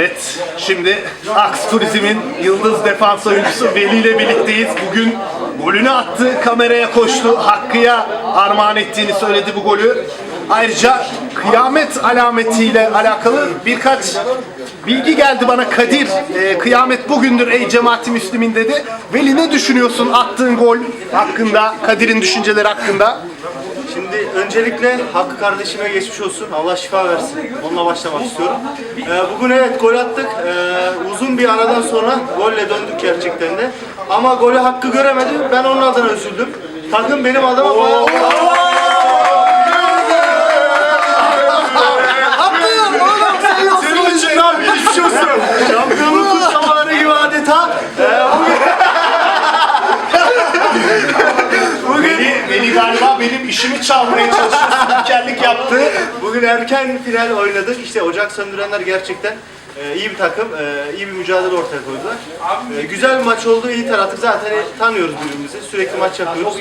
Evet, şimdi Aks Turizm'in yıldız defans oyuncusu Veli ile birlikteyiz. Bugün golünü attı, kameraya koştu, Hakkı'ya armağan ettiğini söyledi bu golü. Ayrıca kıyamet alametiyle alakalı birkaç bilgi geldi bana. Kadir, e, kıyamet bugündür ey cemaati Müslümin dedi. Veli ne düşünüyorsun attığın gol hakkında, Kadir'in düşünceleri hakkında? Şimdi öncelikle Hakkı kardeşime geçmiş olsun. Allah şifa versin. Onunla başlamak istiyorum. Ee, bugün evet gol attık. Ee, uzun bir aradan sonra golle döndük gerçekten de. Ama golü Hakkı göremedi. Ben onun adına üzüldüm. Takım benim adıma bayağı... Senin için abi geçmiş olsun. Şampiyonluk kutlamaları gibi adeta. Ee, bugün... Veli, Veli galiba benim işimi çalmaya çalışıyor, spikerlik yaptı. Bugün erken final oynadık. İşte Ocak Söndürenler gerçekten e, iyi bir takım, e, iyi bir mücadele ortaya koydular. E, güzel bir maç oldu, iyi taraftık. Zaten tanıyoruz birbirimizi, sürekli maç yapıyoruz.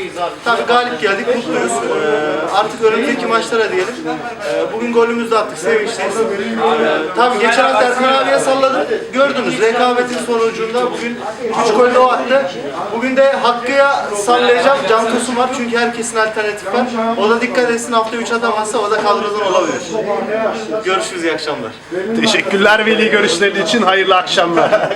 Tabii galip geldik, mutluyuz. E, artık önümüzdeki maçlara diyelim. E, bugün golümüzü de attık, sevinçliyiz. E, tabii geçen hafta Erkan abiye salladım. Gördünüz, rekabetin sonucunda bugün 3 gol de o attı. Bugün de Hakkı'ya sallayacağım. Can Tosun var çünkü herkesin alternatif var. O da dikkat etsin hafta 3 atamazsa o da kadrodan olabilir. Görüşürüz, iyi akşamlar. Teşekkürler Veli görüşlerin için. Hayırlı akşamlar.